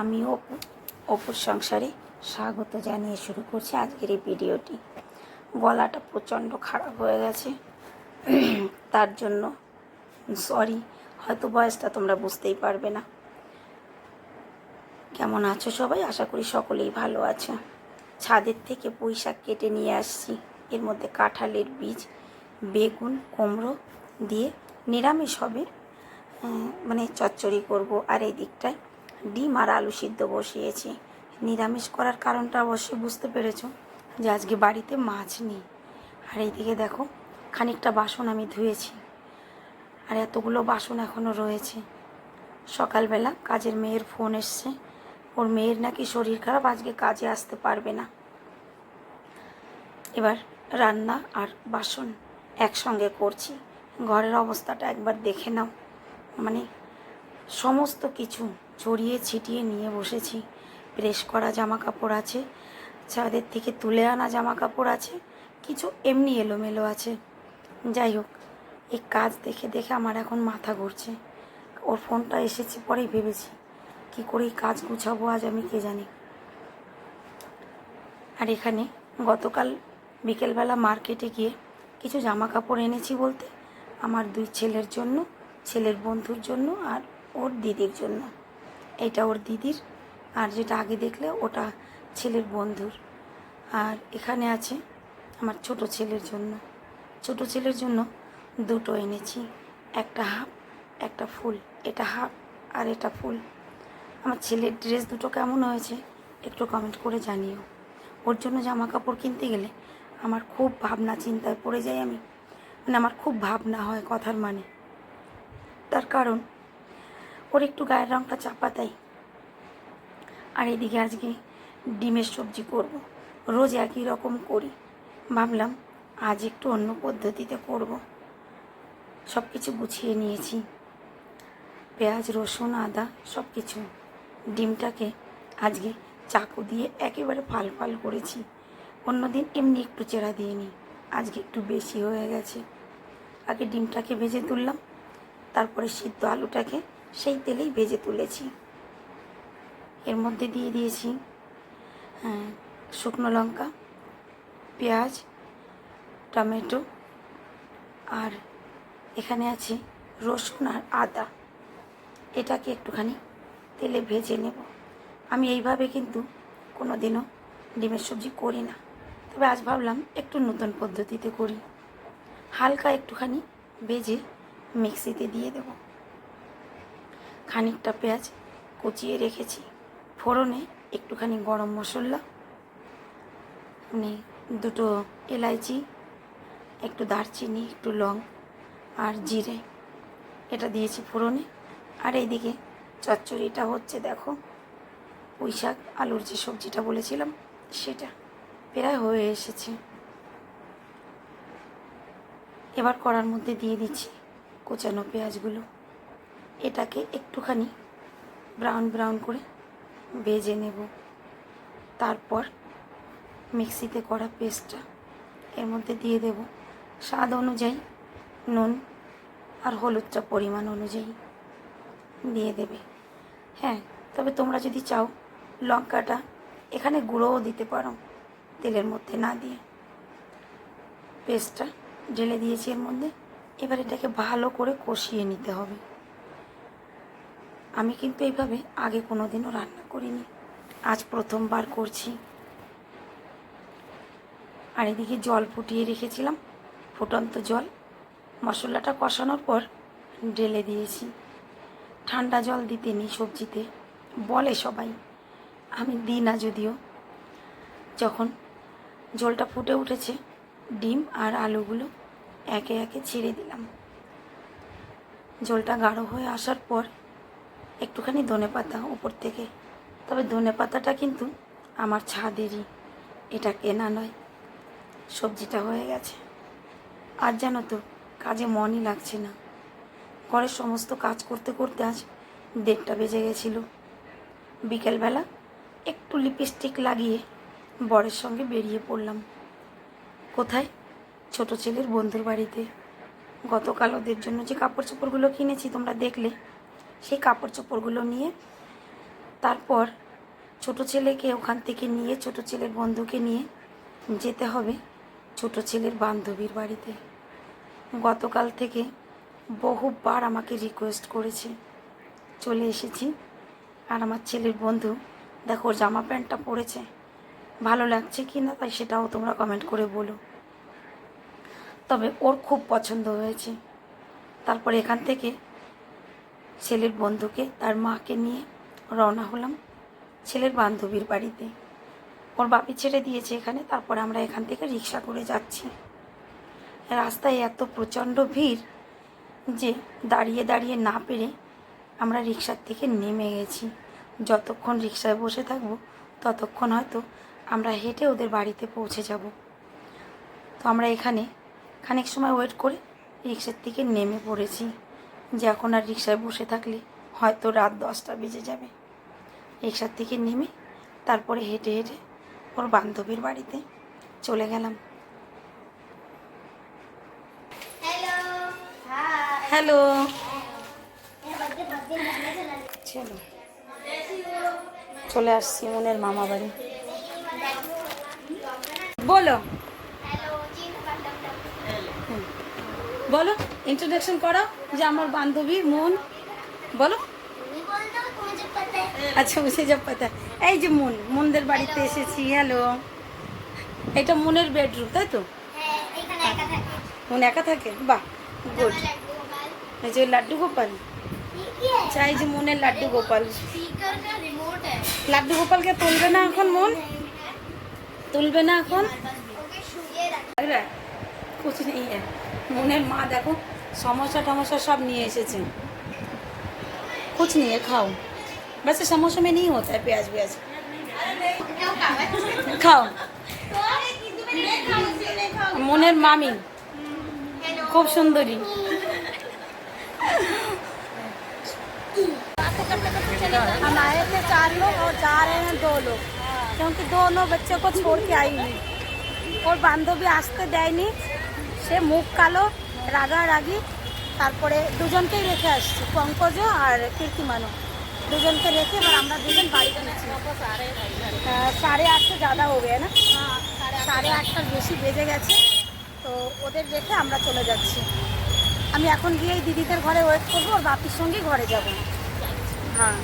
আমি অপু, অপুর সংসারে স্বাগত জানিয়ে শুরু করছি আজকের এই ভিডিওটি। গলাটা প্রচণ্ড খারাপ হয়ে গেছে। তার জন্য সরি হয়তো বয়সটা তোমরা বুঝতেই পারবে না। কেমন আছো সবাই? আশা করি সকলেই ভালো আছো। ছাদের থেকে পুঁই কেটে নিয়ে আসছি। এর মধ্যে কাঁঠালের বীজ, বেগুন, কুমড়ো দিয়ে নিরামিষ হবে। মানে চচ্চড়ি করব। আর এই দিকটায় ডিম আর আলু সিদ্ধ বসিয়েছি। নিরামিষ করার কারণটা অবশ্যই বুঝতে পেরেছ যে আজকে বাড়িতে মাছ নেই। আর এইদিকে দেখো, খানিকটা বাসন আমি ধুয়েছি। আর এতগুলো বাসন এখনও রয়েছে। সকালবেলা কাজের মেয়ের ফোন এসছে। ওর মেয়ের নাকি শরীর খারাপ, আজকে কাজে আসতে পারবে না। এবার রান্না আর বাসন একসঙ্গে করছি। ঘরের অবস্থাটা একবার দেখে নাও। মানে সমস্ত কিছু ছড়িয়ে ছিটিয়ে নিয়ে বসেছি। প্রেস করা জামা কাপড় আছে। ছাদের থেকে তুলে আনা জামা কাপড় আছে। কিছু এমনি এলোমেলো আছে। যাই হোক, এই কাজ দেখে দেখে আমার এখন মাথা ঘুরছে। ওর ফোনটা এসেছে পরেই ভেবেছি, কি করে কাজ গুছাবো আজ আমি কে জানি। আর এখানে গতকাল বিকেলবেলা মার্কেটে গিয়ে কিছু জামা কাপড় এনেছি বলতে, আমার দুই ছেলের জন্য, ছেলের বন্ধুর জন্য আর ওর দিদির জন্য। এটা ওর দিদির। আর যেটা আগে দেখলে ওটা ছেলের বন্ধুর। আর এখানে আছে আমার ছোট ছেলের জন্য। ছোট ছেলের জন্য দুটো এনেছি। একটা হাফ, একটা ফুল। এটা হাফ আর এটা ফুল। আমার ছেলের ড্রেস দুটো কেমন হয়েছে একটু কমেন্ট করে জানিও। ওর জন্য জামা কাপড় কিনতে গেলে আমার খুব ভাবনা, চিন্তায় পড়ে যাই আমি। মানে আমার খুব ভাবনা হয় কথার মানে। তার কারণ ওর একটু গায়ের রঙটা চাপা তাই। আর এদিকে আজকে ডিমের সবজি করব। রোজ একই রকম করি। ভাবলাম আজ একটু অন্য পদ্ধতিতে করব। সব কিছু গুছিয়ে নিয়েছি। পেঁয়াজ, রসুন, আদা সব কিছু ডিমটাকে আজকে চাকু দিয়ে একেবারে ফাল ফাল করেছি। অন্যদিন এমনি একটু চেরা দিয়ে নিই আজকে একটু বেশি হয়ে গেছে। আগে ডিমটাকে ভেজে তুললাম। তারপরে সিদ্ধ আলুটাকে সেই তেলেই ভেজে তুলেছি। এর মধ্যে দিয়ে দিয়েছি হ্যাঁ, শুকনো লঙ্কা পেঁয়াজ টমেটো আর এখানে আছে রসুন আর আদা। এটাকে একটুখানি তেলে ভেজে নেব। আমি এইভাবে কিন্তু কোনো দিনও ডিমের সবজি করি না। তবে আজ ভাবলাম একটু নতুন পদ্ধতিতে করি। হালকা একটুখানি ভেজে মিক্সিতে দিয়ে দেব। খানিকটা পেঁয়াজ কুচিয়ে রেখেছি। ফোড়নে একটুখানি গরম মশলা মানে দুটো এলাইচি, একটু দারচিনি, একটু লং আর জিরে। এটা দিয়েছি ফোড়নে। আর এইদিকে চচ্চড়িটা হচ্ছে দেখো, পুঁই শাক, আলুর যে সবজিটা বলেছিলাম সেটা প্রায় হয়ে এসেছে। এবার কড়ার মধ্যে দিয়ে দিচ্ছি কোচানো পেঁয়াজগুলো। এটাকে একটুখানি ব্রাউন ব্রাউন করে ভেজে নেব। তারপর মিক্সিতে করা পেস্টটা এর মধ্যে দিয়ে দেব। স্বাদ অনুযায়ী নুন আর হলুদটা পরিমাণ অনুযায়ী দিয়ে দেবে। হ্যাঁ তবে তোমরা যদি চাও লঙ্কাটা এখানে গুঁড়োও দিতে পারো তেলের মধ্যে না দিয়ে। পেস্টটা ঢেলে দিয়েছি এর মধ্যে। এবার এটাকে ভালো করে কষিয়ে নিতে হবে। আমি কিন্তু এইভাবে আগে কোনো দিনও রান্না করিনি। আজ প্রথমবার করছি। আর এদিকে জল ফুটিয়ে রেখেছিলাম, ফুটন্ত জল। মশলাটা কষানোর পর ঢেলে দিয়েছি। ঠান্ডা জল দিতে নি সবজিতে, বলে সবাই। আমি দিই না যদিও। যখন জলটা ফুটে উঠেছে, ডিম আর আলুগুলো একে একে ছেড়ে দিলাম। জলটা গাঢ় হয়ে আসার পর একটুখানি ধনে পাতা উপর থেকে। তবে ধনে পাতাটা কিন্তু আমার ছাদেরই। এটা কেনা নয়। সবজিটা হয়ে গেছে। আর জানো তো, কাজে মনই লাগছে না। ঘরের সমস্ত কাজ করতে করতে আজ দেড়টা বেজে গেছিল। বিকেলবেলা একটু লিপস্টিক লাগিয়ে বরের সঙ্গে বেরিয়ে পড়লাম। কোথায়? ছোট ছেলের বন্ধুর বাড়িতে। গতকাল ওদের জন্য যে কাপড় চোপড়গুলো কিনেছি তোমরা দেখলে। সেই কাপড় চোপড়গুলো নিয়ে তারপর ছোট ছেলেকে ওখান থেকে নিয়ে, ছোট ছেলের বন্ধুকে নিয়ে যেতে হবে ছোট ছেলের বান্ধবীর বাড়িতে। গতকাল থেকে বহুবার আমাকে রিকোয়েস্ট করেছে, চলে এসেছি। আর আমার ছেলের বন্ধু, দেখো জামা প্যান্টটা পরেছে, ভালো লাগছে কি না তাই সেটাও তোমরা কমেন্ট করে বলো। তবে ওর খুব পছন্দ হয়েছে। তারপর এখান থেকে ছেলের বন্ধুকে তার মাকে নিয়ে রওনা হলাম ছেলের বান্ধবীর বাড়িতে। ওর বাপি ছেড়ে দিয়েছে এখানে, তারপরে আমরা এখান থেকে রিক্সা করে যাচ্ছি। রাস্তায় এত প্রচণ্ড ভিড় যে দাঁড়িয়ে দাঁড়িয়ে না পেরে আমরা রিক্সার থেকে নেমে গেছি। যতক্ষণ রিক্সায় বসে থাকব, ততক্ষণ হয়তো আমরা হেঁটে ওদের বাড়িতে পৌঁছে যাব। তো আমরা এখানে খানিক সময় ওয়েট করে রিক্সার থেকে নেমে পড়েছি। যে এখন আর রিক্সায় বসে থাকলে হয়তো রাত দশটা বেজে যাবে। রিক্সার থেকে নেমে তারপরে হেঁটে হেঁটে ওর বান্ধবীর বাড়িতে চলে গেলাম। হ্যালো। চলো। চলে আসছি মনের মামা বাড়ি বলো। বলো ইন্ট্রোডাকশন করো যে আমার বান্ধবী মন বলো তুমি বল দাও তুমি যে पता है আচ্ছা বুঝে যাব পাতা এই যে মন মনদের বাড়িতে এসেছি হ্যালো এটা মনের বেডরুম তাই তো হ্যাঁ এখানে একা থাকে মন একা থাকে বাহ গুড আমার লাড্ডু গোপাল এই যে লাড্ডু গোপাল ये क्या है চাই যে মনের লাড্ডু গোপাল स्पीकर का रिमोट है লাড্ডু গোপালকে তুলবে না এখন মন তুলবে না এখন ओके शुगर लग रहा है कुछ नहीं है মনের মা দেখো সমস্যা টমস্যা सब নিয়ে এসেছে कुछ नहीं है खाओ वैसे समोसे में नहीं होता है प्याज व्याज খাও মনের মামি খুব সুন্দরী हम आए थे चार लोग और जा रहे हैं दो लोग क्योंकि दोनों बच्चों को छोड़ के आई हुई ওর বান্ধবী আসতে দেয়নি সে মুখ কালো রাগা রাগারাগি তারপরে দুজনকেই রেখে আসছি পঙ্কজ আর কীর্তিমানও দুজনকে রেখে এবার আমরা দুজন বাড়িতে আহ, সাড়ে আটটা হয়ে গেছে না? সাড়ে আটটার বেশি বেজে গেছে তো ওদের রেখে আমরা চলে যাচ্ছি। আমি এখন গিয়ে দিদিদের ঘরে ওয়েট করব ওর বাপির সঙ্গেই ঘরে যাব। হ্যাঁ।